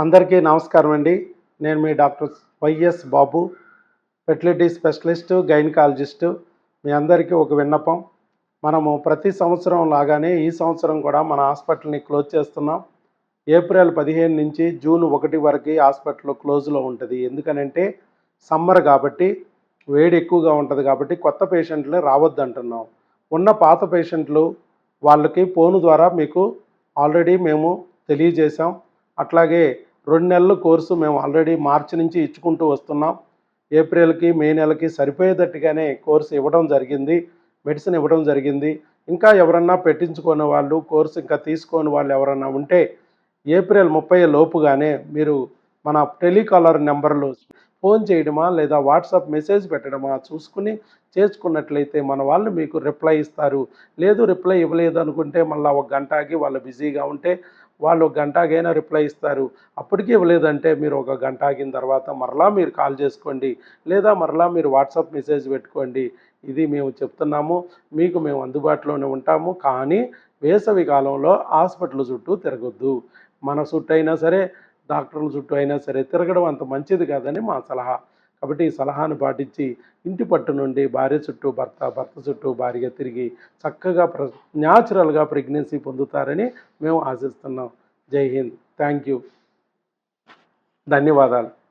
అందరికీ నమస్కారం అండి. నేను మీ doctor YS Babu fertility specialist gynaecologist. మీ అందరికీ ఒక విన్నపం. మనము ప్రతి సంవత్సరం లాగానే ఈ సంవత్సరం కూడా మన హాస్పిటల్ని క్లోజ్ చేస్తున్నాం. ఏప్రిల్ పదిహేను నుంచి జూన్ ఒకటి వరకు హాస్పిటల్ క్లోజ్లో ఉంటుంది. ఎందుకనంటే సమ్మర్ కాబట్టి వేడి ఎక్కువగా ఉంటుంది కాబట్టి కొత్త పేషెంట్లు రావద్దు అంటున్నాం ఉన్న పాత పేషెంట్లు వాళ్ళకి ఫోను ద్వారా మీకు ఆల్రెడీ మేము తెలియజేశాం. అట్లాగే రెండు నెలల కోర్సు మేము ఆల్రెడీ మార్చి నుంచి ఇచ్చుకుంటూ వస్తున్నాం. ఏప్రిల్కి మే నెలకి సరిపోయేటట్టుగానే కోర్సు ఇవ్వడం జరిగింది మెడిసిన్ ఇవ్వడం జరిగింది. ఇంకా ఎవరన్నా పెట్టించుకునే వాళ్ళు కోర్సు ఇంకా తీసుకోని వాళ్ళు ఎవరన్నా ఉంటే ఏప్రిల్ ముప్పై లోపుగానే మీరు మన టెలికాలర్ నెంబర్లు ఫోన్ చేయడమా లేదా వాట్సాప్ మెసేజ్ పెట్టడమా చూసుకుని చేసుకున్నట్లయితే మన వాళ్ళు మీకు రిప్లై ఇస్తారు. లేదు రిప్లై ఇవ్వలేదు అనుకుంటే మళ్ళీ ఒక గంట ఆగి వాళ్ళు బిజీగా ఉంటే వాళ్ళు ఒక గంట ఆగైనా రిప్లై ఇస్తారు. అప్పటికీ ఇవ్వలేదంటే మీరు ఒక గంట ఆగిన తర్వాత మరలా మీరు కాల్ చేసుకోండి లేదా మరలా మీరు వాట్సాప్ మెసేజ్ పెట్టుకోండి. ఇది మేము చెప్తున్నాము మీకు మేము అందుబాటులోనే ఉంటాము కానీ వేసవి కాలంలో హాస్పిటల్ చుట్టూ తిరగొద్దు. మన చుట్టూ అయినా సరే డాక్టర్ల చుట్టూ అయినా సరే తిరగడం అంత మంచిది కాదని మా సలహా. కాబట్టి ఈ సలహాను పాటించి ఇంటి పట్టు నుండి భార్య చుట్టూ భర్త భర్త చుట్టూ భార్య తిరిగి చక్కగా ప్ర న్యాచురల్గా ప్రెగ్నెన్సీ పొందుతారని మేము ఆశిస్తున్నాం. జై హింద్. థ్యాంక్ యూ ధన్యవాదాలు.